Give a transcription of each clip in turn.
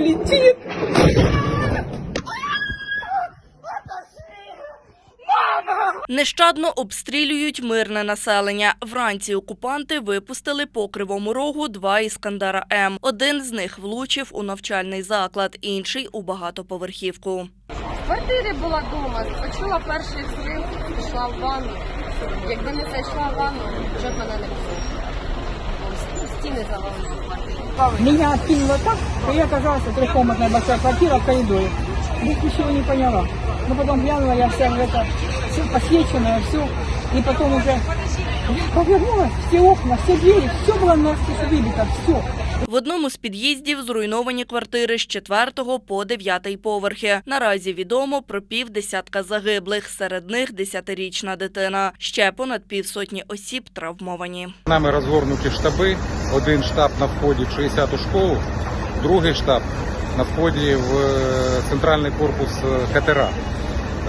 летит. Нещадно обстрілюють мирне населення. Вранці окупанти випустили по кривому рогу два іскандера М. Один з них влучив у навчальний заклад, інший у багатоповерхівку. В квартирі була вдома, почула перший взрив, пішла в ванну. Якби не зайшла в ванну, вже мене не було Ось, Стіни завалили в квартирі. Меня откинуло так, что я оказалась в трехкомнатная большая квартира в коридоре. Я ничего не поняла. Но потом глянула, я вся в это, все посвеченное, все. И потом уже я повернулась, все окна, все двери, все было настежь выбито, все. В одному з під'їздів зруйновані квартири з 4 по 9 поверхи. Наразі відомо про півдесятка загиблих, серед них 10-річна дитина. Ще понад півсотні осіб травмовані. Нами розгорнуті штаби. Один штаб на вході в 60-ту школу, другий штаб на вході в е, центральний корпус е, катера.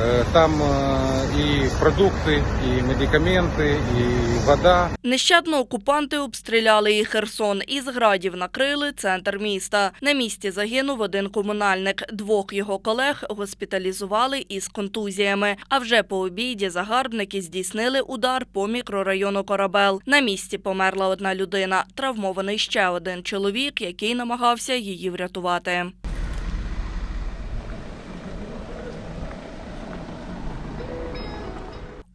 Е, Там е, і продукти, і медикаменти, і вода. Нещадно окупанти обстріляли і Херсон. Із градів накрили центр міста. На місці загинув один комунальник. Двох його колег госпіталізували із контузіями. А вже по обіді загарбники здійснили удар по мікрорайону Корабел. На місці померла одна людина. Травмований ще один чоловік, який намагався її врятувати.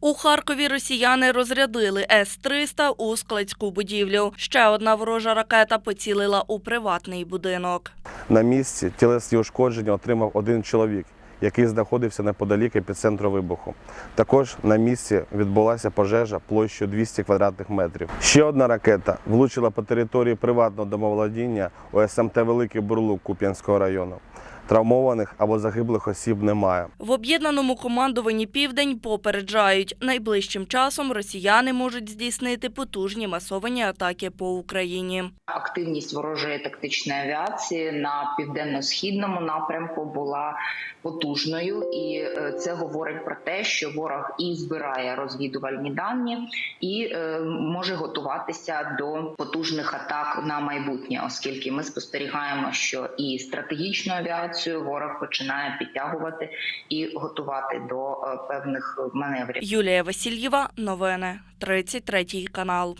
У Харкові росіяни розрядили С-300 у складську будівлю. Ще одна ворожа ракета поцілила у приватний будинок. На місці тілесні ушкодження отримав один чоловік, який знаходився неподалік епіцентру вибуху. Також на місці відбулася пожежа площею 200 квадратних метрів. Ще одна ракета влучила по території приватного домоволодіння у СМТ Великий Бурлук Куп'янського району. Травмованих або загиблих осіб немає. В об'єднаному командуванні Південь попереджають, найближчим часом росіяни можуть здійснити потужні масовані атаки по Україні. Активність ворожої тактичної авіації на південно-східному напрямку була потужною, і е, це говорить про те, що ворог і збирає розвідувальні дані, і е, може готуватися до потужних атак на майбутнє, оскільки ми спостерігаємо, що і стратегічну авіацію ворог починає підтягувати і готувати до е, певних маневрів. Юлія Васильєва, новини 33 канал.